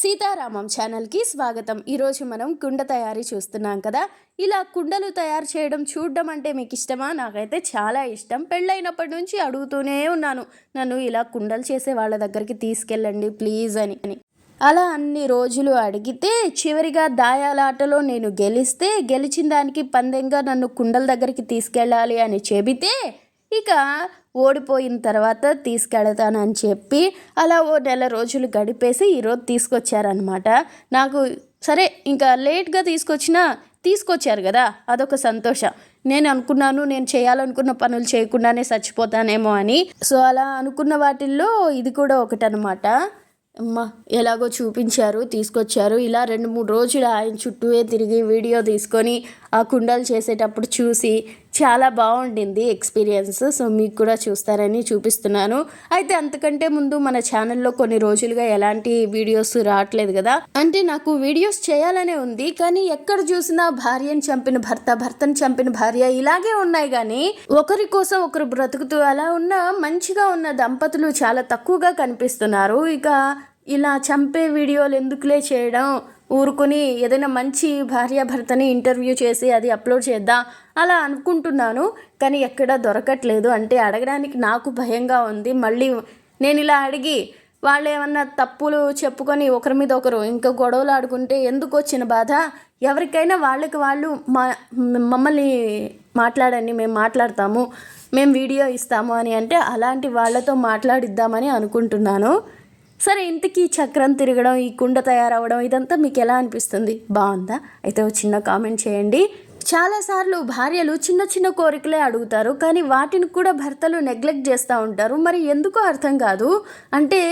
సీతారామం ఛానల్కి స్వాగతం. ఈరోజు మనం కుండ తయారీ చూస్తున్నాం కదా? ఇలా కుండలు తయారు చేయడం చూడడం అంటే మీకు ఇష్టమా? నాకైతే చాలా ఇష్టం. పెళ్ళైనప్పటి నుంచి అడుగుతూనే ఉన్నాను. నన్ను ఇలా కుండలు చేసే వాళ్ళ దగ్గరికి తీసుకెళ్ళండి ప్లీజ్ అని. అని అలా అన్ని రోజులు అడిగితే చివరిగా దాయాలాటలో నేను గెలిస్తే గెలిచిన దానికి పందెంగా నన్ను కుండల దగ్గరికి తీసుకెళ్ళాలి అని చెబితే ఇక ఓడిపోయిన తర్వాత తీసుకెళతానని చెప్పి అలా ఓ నెల రోజులు గడిపేసి ఈరోజు తీసుకొచ్చారనమాట నాకు సరే ఇంకా లేట్గా తీసుకొచ్చినా తీసుకొచ్చారు కదా అదొక సంతోషం. నేను అనుకున్నాను నేను చేయాలనుకున్న పనులు చేయకుండానే చచ్చిపోతానేమో అని. సో అలా అనుకున్న వాటిల్లో ఇది కూడా ఒకటనమాట అమ్మ ఎలాగో చూపించారు తీసుకొచ్చారు. ఇలా రెండు మూడు రోజులు ఆయన చుట్టూ తిరిగి వీడియో తీసుకొని ఆ కుండలు చేసేటప్పుడు చూసి చాలా బాగుండింది ఎక్స్పీరియన్స్. సో మీకు కూడా చూస్తారని చూపిస్తున్నాను. అయితే అంతకంటే ముందు మన ఛానల్లో కొన్ని రోజులుగా ఎలాంటి వీడియోస్ రావట్లేదు కదా. అంటే నాకు వీడియోస్ చేయాలనే ఉంది. కానీ ఎక్కడ చూసినా భార్యను చంపిన భర్త భర్తను చంపిన భార్య ఇలాగే ఉన్నాయి కానీ ఒకరి కోసం ఒకరు బ్రతుకుతూ అలా ఉన్న మంచిగా ఉన్న దంపతులు చాలా తక్కువగా కనిపిస్తున్నారు. ఇక ఇలా చంపే వీడియోలు ఎందుకులే చేయడం ఊరుకొని ఏదైనా మంచి భార్యాభర్తని ఇంటర్వ్యూ చేసి అది అప్లోడ్ చేద్దాం? అలా అనుకుంటున్నాను కానీ ఎక్కడా దొరకట్లేదు. అంటే అడగడానికి నాకు భయంగా ఉంది. మళ్ళీ నేను ఇలా అడిగి వాళ్ళు ఏమన్నా తప్పులు చెప్పుకొని ఒకరి మీద ఒకరు ఇంకా గొడవలు ఆడుకుంటే ఎందుకు వచ్చిన బాధ? ఎవరికైనా వాళ్ళకి వాళ్ళు మా మమ్మల్ని మాట్లాడండి మేము మాట్లాడతాము మేము వీడియో ఇస్తాము అని అంటే అలాంటి వాళ్ళతో మాట్లాడిద్దామని అనుకుంటున్నాను. సరే ఇంతకీ చక్రం తిరగడం ఈ కుండ తయారవడం ఇదంతా మీకు ఎలా అనిపిస్తుంది? బాగుందా? అయితే ఒక చిన్న కామెంట్ చేయండి. చాలాసార్లు భార్యలు చిన్న చిన్న కోరికలే అడుగుతారు కానీ వాటిని కూడా భర్తలు నెగ్లెక్ట్ చేస్తూ ఉంటారు. మరి ఎందుకో అర్థం కాదు. అంటే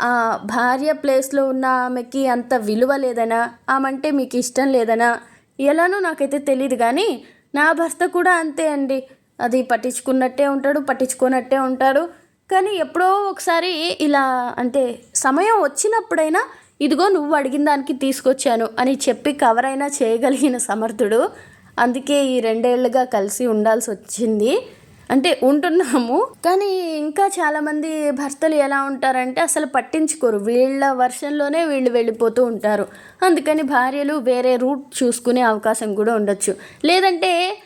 ఆ భార్య ప్లేస్లో ఉన్న ఆమెకి అంత విలువ లేదనా? ఆమె అంటే మీకు ఇష్టం లేదనా? ఎలానో నాకైతే తెలియదు కానీ నా భర్త కూడా అంతే అండి. అది పట్టించుకున్నట్టే ఉంటాడు పట్టించుకున్నట్టే ఉంటాడు. కానీ ఎప్పుడో ఒకసారి ఇలా అంటే సమయం వచ్చినప్పుడైనా ఇదిగో నువ్వు అడిగిన దానికి తీసుకొచ్చాను అని చెప్పి కవర్ అయినా చేయగలిగిన సమర్థుడు. అందుకే ఈ రెండేళ్ళుగా కలిసి ఉండాల్సి వచ్చింది. అంటే ఉంటున్నాము. కానీ ఇంకా చాలామంది భర్తలు ఎలా ఉంటారంటే అసలు పట్టించుకోరు. వీళ్ళ వర్షంలోనే వీళ్ళు వెళ్ళిపోతూ ఉంటారు. అందుకని భార్యలు వేరే రూట్ చూసుకునే అవకాశం కూడా ఉండొచ్చు. లేదంటే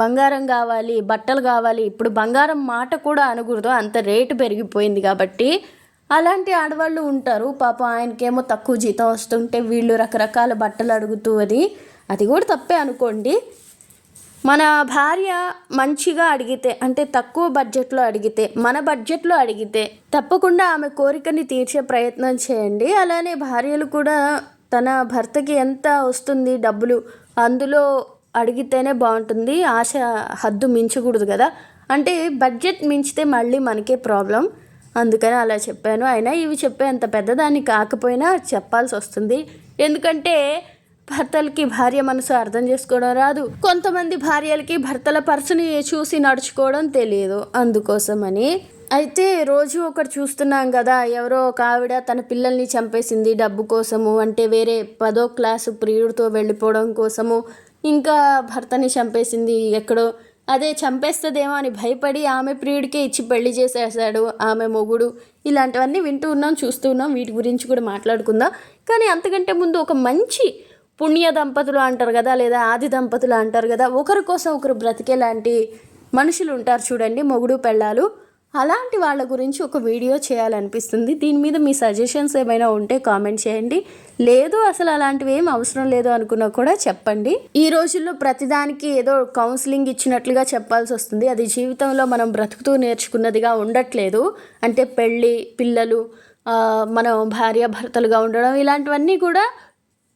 బంగారం కావాలి బట్టలు కావాలి. ఇప్పుడు బంగారం మాట కూడా అనకూడదు. అంత రేటు పెరిగిపోయింది కాబట్టి అలాంటి ఆడవాళ్ళు ఉంటారు. పాపం ఆయనకేమో తక్కువ జీతం వస్తుంటే వీళ్ళు రకరకాల బట్టలు అడుగుతూ అది అది కూడా తప్పే అనుకోండి. మన భార్య మంచిగా అడిగితే అంటే తక్కువ బడ్జెట్లో అడిగితే మన బడ్జెట్లో అడిగితే తప్పకుండా ఆమె కోరికని తీర్చే ప్రయత్నం చేయండి. అలానే భార్యలు కూడా తన భర్తకి ఎంత వస్తుంది డబ్బులు అందులో అడిగితేనే బాగుంటుంది. ఆశ హద్దు మించకూడదు కదా. అంటే బడ్జెట్ మించితే మళ్ళీ మనకే ప్రాబ్లం. అందుకని అలా చెప్పాను. అయినా ఇవి చెప్పే అంత పెద్దదాన్ని కాకపోయినా చెప్పాల్సి వస్తుంది. ఎందుకంటే భర్తలకి భార్య మనసు అర్థం చేసుకోవడం రాదు. కొంతమంది భార్యలకి భర్తల పర్సుని చూసి నడుచుకోవడం తెలియదు. అందుకోసమని. అయితే రోజు ఒకటి చూస్తున్నాం కదా. ఎవరో ఒక ఆవిడ తన పిల్లల్ని చంపేసింది డబ్బు కోసము అంటే వేరే పదో క్లాసు ప్రియుడితో వెళ్ళిపోవడం కోసము. ఇంకా భర్తని చంపేసింది ఎక్కడో. అదే చంపేస్తుందేమో అని భయపడి ఆమె ప్రియుడికే ఇచ్చి పెళ్ళి చేసేసాడు ఆమె మొగుడు. ఇలాంటివన్నీ వింటూ ఉన్నాం చూస్తూ ఉన్నాం. వీటి గురించి కూడా మాట్లాడుకుందాం. కానీ అంతకంటే ముందు ఒక మంచి పుణ్య దంపతులు అంటారు కదా లేదా ఆది దంపతులు అంటారు కదా ఒకరి కోసం ఒకరు బ్రతికేలాంటి మనుషులు ఉంటారు చూడండి మొగుడు పెళ్ళాలు. అలాంటి వాళ్ళ గురించి ఒక వీడియో చేయాలనిపిస్తుంది. దీని మీద మీ సజెషన్స్ ఏమైనా ఉంటే కామెంట్ చేయండి. లేదు అసలు అలాంటివి ఏం అవసరం లేదు అనుకున్నా కూడా చెప్పండి. ఈ రోజుల్లో ప్రతిదానికి ఏదో కౌన్సిలింగ్ ఇచ్చినట్లుగా చెప్పాల్సి వస్తుంది. అది జీవితంలో మనం బ్రతుకుతూ నేర్చుకున్నదిగా ఉండట్లేదు. అంటే పెళ్ళి పిల్లలు మనం భార్యాభర్తలుగా ఉండడం ఇలాంటివన్నీ కూడా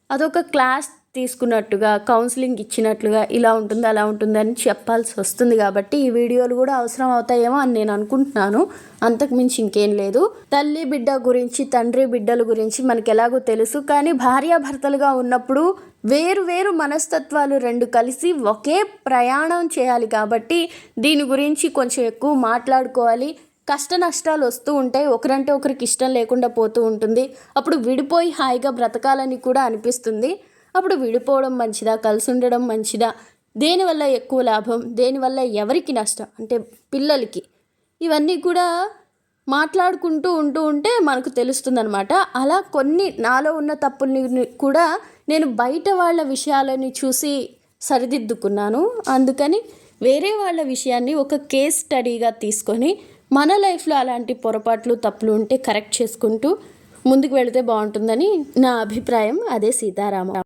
అదొక క్లాస్ తీసుకున్నట్టుగా కౌన్సిలింగ్ ఇచ్చినట్లుగా ఇలా ఉంటుంది అలా ఉంటుంది అని చెప్పాల్సి వస్తుంది కాబట్టి ఈ వీడియోలు కూడా అవసరం అవుతాయేమో అని నేను అనుకుంటున్నాను. అంతకుమించి ఇంకేం లేదు. తల్లి బిడ్డ గురించి తండ్రి బిడ్డల గురించి మనకు ఎలాగో తెలుసు. కానీ భార్యాభర్తలుగా ఉన్నప్పుడు వేరు వేరు మనస్తత్వాలు రెండు కలిసి ఒకే ప్రయాణం చేయాలి కాబట్టి దీని గురించి కొంచెం ఎక్కువ మాట్లాడుకోవాలి. కష్ట నష్టాలు వస్తూ ఉంటాయి. ఒకరంటే ఒకరికి ఇష్టం లేకుండా పోతూ ఉంటుంది. అప్పుడు విడిపోయి హాయిగా బ్రతకాలని కూడా అనిపిస్తుంది. అప్పుడు విడిపోవడం మంచిదా? కలిసి ఉండడం మంచిదా? దేనివల్ల ఎక్కువ లాభం? దేనివల్ల ఎవరికి నష్టం? అంటే పిల్లలకి. ఇవన్నీ కూడా మాట్లాడుకుంటూ ఉంటూ ఉంటే మనకు తెలుస్తుందనమాట అలా కొన్ని నాలో ఉన్న తప్పుల్ని కూడా నేను బయట వాళ్ళ విషయాలని చూసి సరిదిద్దుకున్నాను. అందుకని వేరే వాళ్ళ విషయాన్ని ఒక కేస్ స్టడీగా తీసుకొని మన లైఫ్లో అలాంటి పొరపాట్లు తప్పులు ఉంటే కరెక్ట్ చేసుకుంటూ ముందుకు వెళితే బాగుంటుందని నా అభిప్రాయం. అదే సీతారామ.